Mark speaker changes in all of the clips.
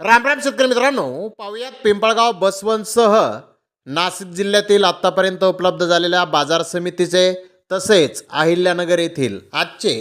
Speaker 1: राम राम शेतकरी मित्रांनो पाहुयात पिंपळगाव बसवंतसह नाशिक जिल्ह्यातील आत्तापर्यंत उपलब्ध झालेल्या बाजार समितीचे तसेच अहिल्यानगर येथील आजचे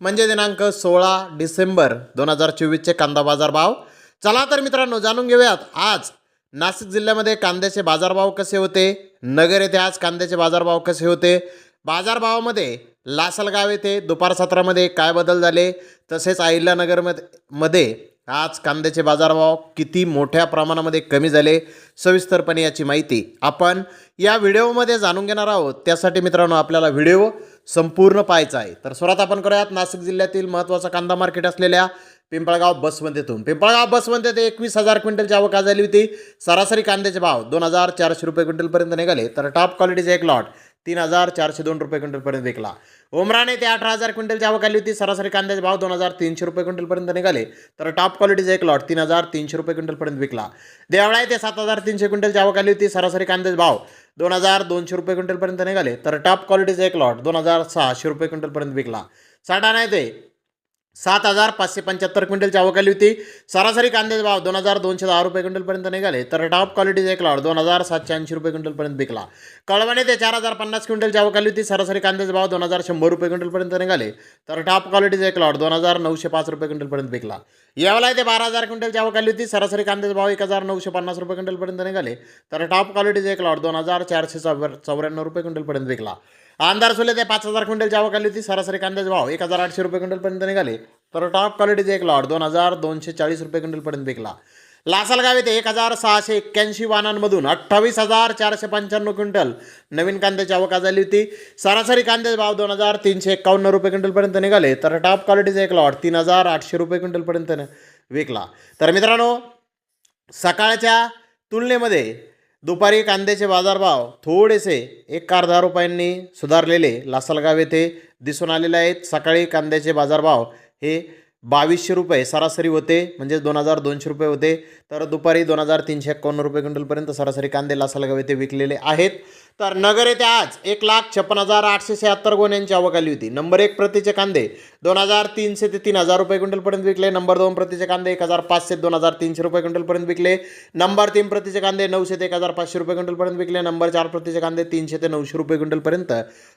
Speaker 1: म्हणजे दिनांक सोळा डिसेंबर दोन हजार चोवीसचे कांदा बाजारभाव. चला तर मित्रांनो जाणून घेऊयात आज नाशिक जिल्ह्यामध्ये कांद्याचे बाजारभाव कसे होते नगर येथे आज कांद्याचे बाजारभाव कसे होते बाजारभावामध्ये लासलगाव येथे दुपार सत्रामध्ये काय बदल झाले तसेच अहिल्यानगरमध्ये मध्ये आज कांद्याचे बाजारभाव किती मोठ्या प्रमाणामध्ये कमी झाले सविस्तरपणे याची माहिती आपण या व्हिडिओमध्ये जाणून घेणार आहोत. त्यासाठी मित्रांनो आपल्याला व्हिडिओ संपूर्ण पाहायचा आहे. तर सुरुवात आपण करूयात. नाशिक जिल्ह्यातील महत्त्वाचा कांदा मार्केट असलेल्या पिंपळगाव बसवंतेतून. पिंपळगाव बसवंते ते एकवीस हजार क्विंटलची आवक झाली होती. सरासरी कांद्याचे भाव दोन हजार चारशे रुपये क्विंटलपर्यंत निघाले. तर टॉप क्वालिटीचे एक लॉट तीन हजार चारशे दोन रुपये क्विंटलपर्यंत विकला. उमराने ते अठरा हजार क्विंटलची आवक आली होती. सरासरी कांद्याचे भाव दोन हजार तीनशे रुपये क्विंटलपर्यंत निघाले. तर टॉप क्वालिटीचा एक लॉट तीन हजार तीनशे रुपये क्विंटलपर्यंत विकला. देवळा ते सात हजार तीनशे क्विंटलची आवक आली होती. सरासरी कांद्याचे भाव दोन हजार दोनशे रुपये क्विंटलपर्यंत निघाले. तर टॉप क्वालिटीचा एक लॉट दोन हजार सहाशे रुपये क्विंटलपर्यंत विकला. साठा नाही ते सात हजार पाचशे पंच्याहत्तर क्विंटलची आवक आली होती. सरासरी कांद्याचा भाव दोन हजार दोनशे दहा रुपये क्विंटलपर्यंत निघाले तर टॉप क्वालिटीचा एक लॉट दोन हजार सातशे ऐंशी रुपये क्विंटलपर्यंत विकला कळवणे ते चार हजार पन्नास क्विंटलची आवक आली होती. सरासरी कांद्याचा भाव दोन हजार शंभर रुपये क्विंटलपर्यंत निघाले तर टॉप क्वालिटीचा एक लॉट दोन हजार नऊशे पाच रुपये क्विंटलपर्यंत विकला यावला ते बारा हजार क्विंटलची आवक आली होती. सरासरी कांद्याचा भाव एक हजार नऊशे पन्नास रुपये क्विंटलपर्यंत निघाले तर टॉप क्वालिटीचा एक लॉट दोन हजार चारशे चौऱ्या चौऱ्याण्णव रुपये क्विंटलपर्यंत विकला आमदार सुले ते पाच हजार क्विंटलची आवक आली होती. सरासरी कांद्याचा भाव एक हजार आठशे रुपये क्विंटलपर्यंत निघाले तर टॉप क्वालिटीचे एक लॉट दोन हजार दोनशे चाळीस रुपये क्विंटलपर्यंत विकला. लासलगाव येथे एक हजार सहाशे एक्क्याऐंशी वाहनांमधून अठ्ठावीस हजार चारशे पंच्याण्णव क्विंटल नवीन कांद्याची आवका झाली होती. सरासरी कांद्याचे भाव दोन हजार तीनशे एक्कावन्न रुपये क्विंटलपर्यंत निघाले. तर टॉप क्वालिटीचा एक लॉट तीन हजार आठशे रुपये क्विंटलपर्यंत विकला. तर मित्रांनो सकाळच्या तुलनेमध्ये दुपारी कांद्याचे बाजारभाव थोडेसे एक कार दहा रुपयांनी सुधारलेले. लासलगाव येथे दिसून आलेले आहेत. सकाळी कांद्याचे बाजारभाव हे बावीसशे रुपये सरासरी होते म्हणजे दोन हजार दोनशे रुपये होते. तर दुपारी दोन हजार तीनशे एक्कावन्न रुपये क्विंटलपर्यंत सरासरी कांदे लासलगाव येथे विकलेले आहेत. तर नगर येथे आज एक लाख छप्पन हजार आठशे शहात्तर गोण्यांची आवक आली होती. नंबर एक प्रतीचे कांदे दोन हजार तीनशे ते तीन हजार रुपये क्विंटलपर्यंत विकले. नंबर दोन प्रतीचे कांदे एक हजार पाचशे दोन हजार तीनशे रुपये क्विंटलपर्यंत विकले. नंबर तीन प्रतीचे कांदे नऊशे ते एक हजार पाचशे रुपये क्विंटलपर्यंत विकले. नंबर चार प्रतीचे कांदे तीनशे ते नऊशे रुपये क्विंटलपर्यंत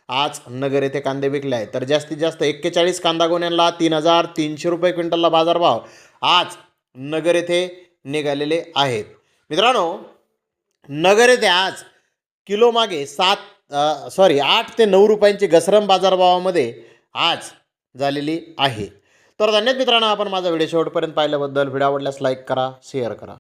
Speaker 1: आज नगर येथे कांदे विकले आहेत. तर जास्तीत जास्त एक्केचाळीस कांदा गोण्यांना तीन हजार तीनशे रुपये क्विंटलला बाजारभाव आज नगर येथे निघालेले आहेत. मित्रांनो नगर येथे आज किलो मागे सात सॉरी आठ ते नऊ रुपयांची घसरम बाजारभावामध्ये आज झालेली आहे. तर धन्यवाद मित्रांनो आपण माझा व्हिडिओ शेवटपर्यंत पाहिल्याबद्दल. व्हिडिओ आवडल्यास लाईक करा शेअर करा.